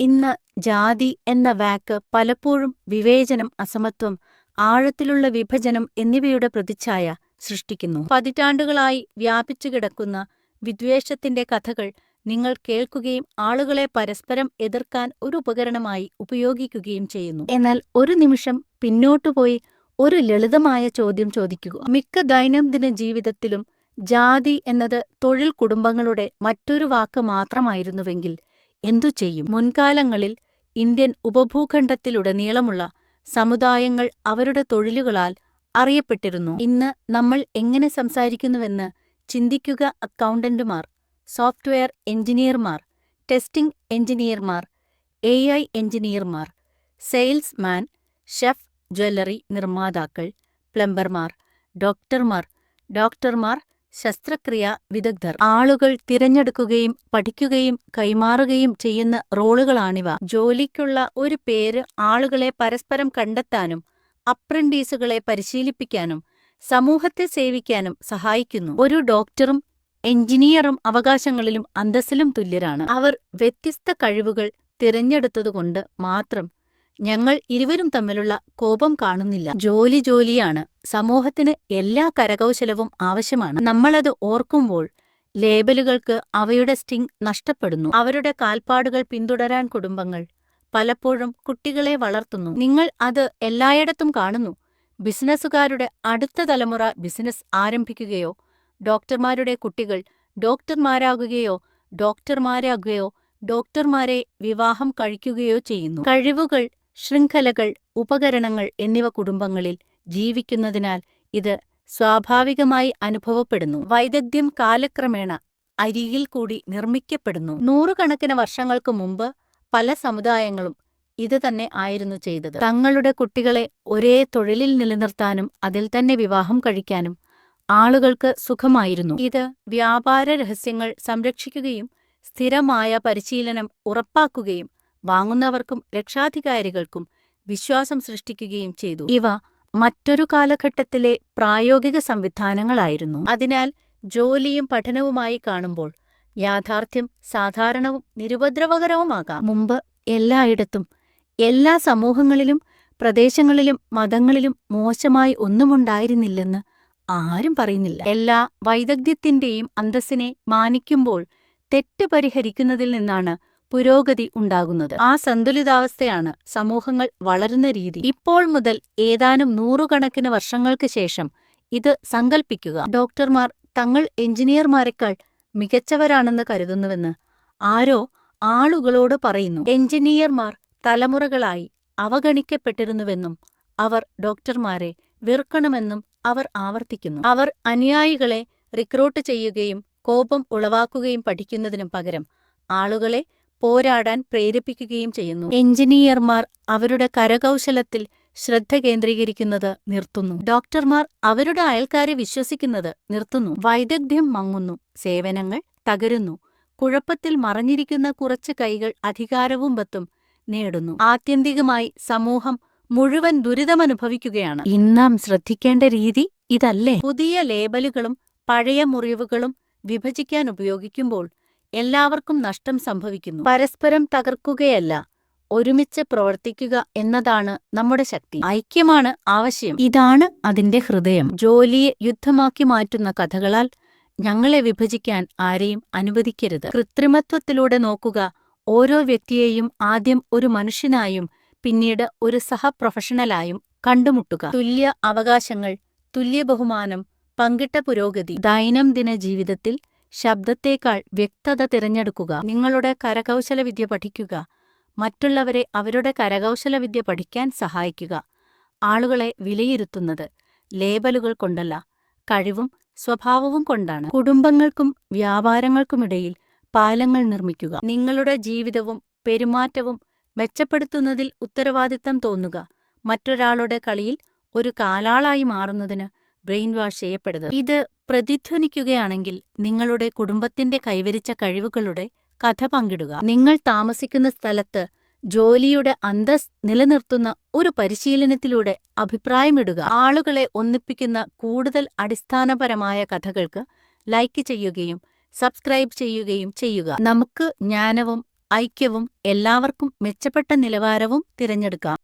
ഇന്ന് ജാതി എന്ന വാക്ക് പലപ്പോഴും വിവേചനം, അസമത്വം, ആഴത്തിലുള്ള വിഭജനം എന്നിവയുടെ പ്രതിച്ഛായ സൃഷ്ടിക്കുന്നു. പതിറ്റാണ്ടുകളായി വ്യാപിച്ചുകിടക്കുന്ന വിദ്വേഷത്തിന്റെ കഥകൾ നിങ്ങൾ കേൾക്കുകയും ആളുകളെ പരസ്പരം എതിർക്കാൻ ഒരു ഉപകരണമായി ഉപയോഗിക്കുകയും ചെയ്യുന്നു. എന്നാൽ ഒരു നിമിഷം പിന്നോട്ടുപോയി ഒരു ലളിതമായ ചോദ്യം ചോദിക്കുക. മിക്ക ദൈനംദിന ജീവിതത്തിലും ജാതി എന്നത് തൊഴിൽ കുടുംബങ്ങളുടെ മറ്റൊരു വാക്ക് മാത്രമായിരുന്നുവെങ്കിൽ എന്തു ചെയ്യും? മുൻകാലങ്ങളിൽ ഇന്ത്യൻ ഉപഭൂഖണ്ഡത്തിലുടനീളമുള്ള സമുദായങ്ങൾ അവരുടെ തൊഴിലുകളാൽ അറിയപ്പെട്ടിരുന്നു. ഇന്ന് നമ്മൾ എങ്ങനെ സംസാരിക്കുന്നുവെന്ന് ചിന്തിക്കുക അക്കൗണ്ടന്റുമാർ, സോഫ്റ്റ്വെയർ എഞ്ചിനീയർമാർ, ടെസ്റ്റിംഗ് എഞ്ചിനീയർമാർ, എഐ എഞ്ചിനീയർമാർ, സെയിൽസ് മാൻ, ഷെഫ്, ജ്വല്ലറി നിർമ്മാതാക്കൾ, പ്ലംബർമാർ, ഡോക്ടർമാർ, ഡോക്ടർമാർ, ശസ്ത്രക്രിയാ വിദഗ്ധർ. ആളുകൾ തിരഞ്ഞെടുക്കുകയും പഠിക്കുകയും കൈമാറുകയും ചെയ്യുന്ന റോളുകളാണിവ. ജോലിക്കുള്ള ഒരു പേര് ആളുകളെ പരസ്പരം കണ്ടെത്താനും അപ്രന്റീസുകളെ പരിശീലിപ്പിക്കാനും സമൂഹത്തെ സേവിക്കാനും സഹായിക്കുന്നു. ഒരു ഡോക്ടറും എഞ്ചിനീയറും അവകാശങ്ങളിലും അന്തസ്സിലും തുല്യരാണ്. അവർ വ്യത്യസ്ത കഴിവുകൾ തിരഞ്ഞെടുത്തതുകൊണ്ട് മാത്രം ഞങ്ങൾ ഇരുവരും തമ്മിലുള്ള കോപം കാണുന്നില്ല. ജോലി ജോലിയാണ്. സമൂഹത്തിന് എല്ലാ കരകൗശലവും ആവശ്യമാണ്. നമ്മളത് ഓർക്കുമ്പോൾ ലേബലുകൾക്ക് അവയുടെ സ്റ്റിംഗ് നഷ്ടപ്പെടുന്നു. അവരുടെ കാൽപ്പാടുകൾ പിന്തുടരാൻ കുടുംബങ്ങൾ പലപ്പോഴും കുട്ടികളെ വളർത്തുന്നു. നിങ്ങൾ അത് എല്ലായിടത്തും കാണുന്നു. ബിസിനസുകാരുടെ അടുത്ത തലമുറ ബിസിനസ് ആരംഭിക്കുകയോ ഡോക്ടർമാരുടെ കുട്ടികൾ ഡോക്ടർമാരാകുകയോ ഡോക്ടർമാരാകുകയോ ഡോക്ടർമാരെ വിവാഹം കഴിക്കുകയോ ചെയ്യുന്നു. കഴിവുകൾ, ശൃംഖലകൾ, ഉപകരണങ്ങൾ എന്നിവ കുടുംബങ്ങളിൽ ജീവിക്കുന്നതിനാൽ ഇത് സ്വാഭാവികമായി അനുഭവപ്പെടുന്നു. വൈദഗ്ധ്യം കാലക്രമേണ അരികിൽ കൂടി നിർമ്മിക്കപ്പെടുന്നു. നൂറുകണക്കിന് വർഷങ്ങൾക്ക് മുമ്പ് പല സമുദായങ്ങളും ഇത് തന്നെ ആയിരുന്നു ചെയ്തത്. തങ്ങളുടെ കുട്ടികളെ ഒരേ തൊഴിലിൽ നിലനിർത്താനും അതിൽ തന്നെ വിവാഹം കഴിക്കാനും ആളുകൾക്ക് സുഖമായിരുന്നു. ഇത് വ്യാപാര രഹസ്യങ്ങൾ സംരക്ഷിക്കുകയും സ്ഥിരമായ പരിശീലനം ഉറപ്പാക്കുകയും വാങ്ങുന്നവർക്കും രക്ഷാധികാരികൾക്കും വിശ്വാസം സൃഷ്ടിക്കുകയും ചെയ്തു. ഇവ മറ്റൊരു കാലഘട്ടത്തിലെ പ്രായോഗിക സംവിധാനങ്ങളായിരുന്നു. അതിനാൽ ജോലിയും പഠനവുമായി കാണുമ്പോൾ യാഥാർത്ഥ്യം സാധാരണവും നിരുപദ്രവകരവുമാകാം. മുമ്പ് എല്ലായിടത്തും, എല്ലാ സമൂഹങ്ങളിലും പ്രദേശങ്ങളിലും മതങ്ങളിലും മോശമായി ഒന്നുമുണ്ടായിരുന്നില്ലെന്ന് ആരും പറയുന്നില്ല. എല്ലാ വൈദഗ്ധ്യത്തിന്റെയും അന്തസ്സിനെ മാനിക്കുമ്പോൾ തെറ്റ് പരിഹരിക്കുന്നതിൽ നിന്നാണ് പുരോഗതി ഉണ്ടാകുന്നത്. ആ സന്തുലിതാവസ്ഥയാണ് സമൂഹങ്ങൾ വളരുന്ന രീതി. ഇപ്പോൾ മുതൽ ഏതാനും നൂറുകണക്കിന് വർഷങ്ങൾക്ക് ശേഷം ഇത് സങ്കൽപ്പിക്കുക. ഡോക്ടർമാർ തങ്ങൾ എഞ്ചിനീയർമാരെക്കാൾ മികച്ചവരാണെന്ന് കരുതുന്നുവെന്ന് ആരോ ആളുകളോട് പറയുന്നു. എഞ്ചിനീയർമാർ തലമുറകളായി അവഗണിക്കപ്പെട്ടിരുന്നുവെന്നും അവർ ഡോക്ടർമാരെ വെറുക്കണമെന്നും അവർ ആവർത്തിക്കുന്നു. അവർ അനുയായികളെ റിക്രൂട്ട് ചെയ്യുകയും കോപം ഉളവാക്കുകയും പഠിക്കുന്നതിനും പകരം ആളുകളെ പോരാടാൻ പ്രേരിപ്പിക്കുകയും ചെയ്യുന്നു. എഞ്ചിനീയർമാർ അവരുടെ കരകൗശലത്തിൽ ശ്രദ്ധ കേന്ദ്രീകരിക്കുന്നത് നിർത്തുന്നു. ഡോക്ടർമാർ അവരുടെ അയൽക്കാരെ വിശ്വസിക്കുന്നത് നിർത്തുന്നു. വൈദഗ്ധ്യം മങ്ങുന്നു. സേവനങ്ങൾ തകരുന്നു. കുഴപ്പത്തിൽ മറഞ്ഞിരിക്കുന്ന കുറച്ച് കൈകൾ അധികാരവും ബത്തും നേടുന്നു. ആത്യന്തികമായി സമൂഹം മുഴുവൻ ദുരിതമനുഭവിക്കുകയാണ്. ഇന്നാം ശ്രദ്ധിക്കേണ്ട രീതി ഇതല്ലേ? പുതിയ ലേബലുകളും പഴയ മുറിവുകളും വിഭജിക്കാൻ ഉപയോഗിക്കുമ്പോൾ എല്ലാവർക്കും നഷ്ടം സംഭവിക്കുന്നു. പരസ്പരം തകർക്കുകയല്ല, ഒരുമിച്ച് പ്രവർത്തിക്കുക എന്നതാണ് നമ്മുടെ ശക്തി. ഐക്യമാണ് ആവശ്യം. ഇതാണ് അതിന്റെ ഹൃദയം. ജോലിയെ യുദ്ധമാക്കി മാറ്റുന്ന കഥകളാൽ ഞങ്ങളെ വിഭജിക്കാൻ ആരെയും അനുവദിക്കരുത്. കൃത്രിമത്വത്തിലൂടെ നോക്കുക. ഓരോ വ്യക്തിയെയും ആദ്യം ഒരു മനുഷ്യനായും പിന്നീട് ഒരു സഹപ്രൊഫഷണലായും കണ്ടുമുട്ടുക. തുല്യ അവകാശങ്ങൾ, തുല്യ ബഹുമാനം, പങ്കിട്ട പുരോഗതി. ദൈനംദിന ജീവിതത്തിൽ ശബ്ദത്തേക്കാൾ വ്യക്തത തിരഞ്ഞെടുക്കുക. നിങ്ങളുടെ കരകൗശലവിദ്യ പഠിക്കുക. മറ്റുള്ളവരെ അവരുടെ കരകൗശലവിദ്യ പഠിക്കാൻ സഹായിക്കുക. ആളുകളെ വിലയിരുത്തുന്നത് ലേബലുകൾ കൊണ്ടല്ല, കഴിവും സ്വഭാവവും കൊണ്ടാണ്. കുടുംബങ്ങൾക്കും വ്യാപാരങ്ങൾക്കുമിടയിൽ പാലങ്ങൾ നിർമ്മിക്കുക. നിങ്ങളുടെ ജീവിതവും പെരുമാറ്റവും മെച്ചപ്പെടുത്തുന്നതിൽ ഉത്തരവാദിത്തം തോന്നുക. മറ്റൊരാളുടെ കളിയിൽ ഒരു കാലാളായി മാറുന്നതിന് ബ്രെയിൻ വാഷ് ചെയ്യപ്പെടുന്നത്. ഇത് പ്രതിധ്വനിക്കുകയാണെങ്കിൽ നിങ്ങളുടെ കുടുംബത്തിന്റെ കൈവരിച്ച കഴിവുകളുടെ കഥ പങ്കിടുക. നിങ്ങൾ താമസിക്കുന്ന സ്ഥലത്ത് ജോലിയുടെ അന്തസ് നിലനിർത്തുന്ന ഒരു പരിശീലനത്തിലൂടെ അഭിപ്രായമിടുക. ആളുകളെ ഒന്നിപ്പിക്കുന്ന കൂടുതൽ അടിസ്ഥാനപരമായ കഥകൾക്ക് ലൈക്ക് ചെയ്യുകയും സബ്സ്ക്രൈബ് ചെയ്യുകയും ചെയ്യുക. നമുക്ക് ജ്ഞാനവും ഐക്യവും എല്ലാവർക്കും മെച്ചപ്പെട്ട നിലവാരവും തിരഞ്ഞെടുക്കാം.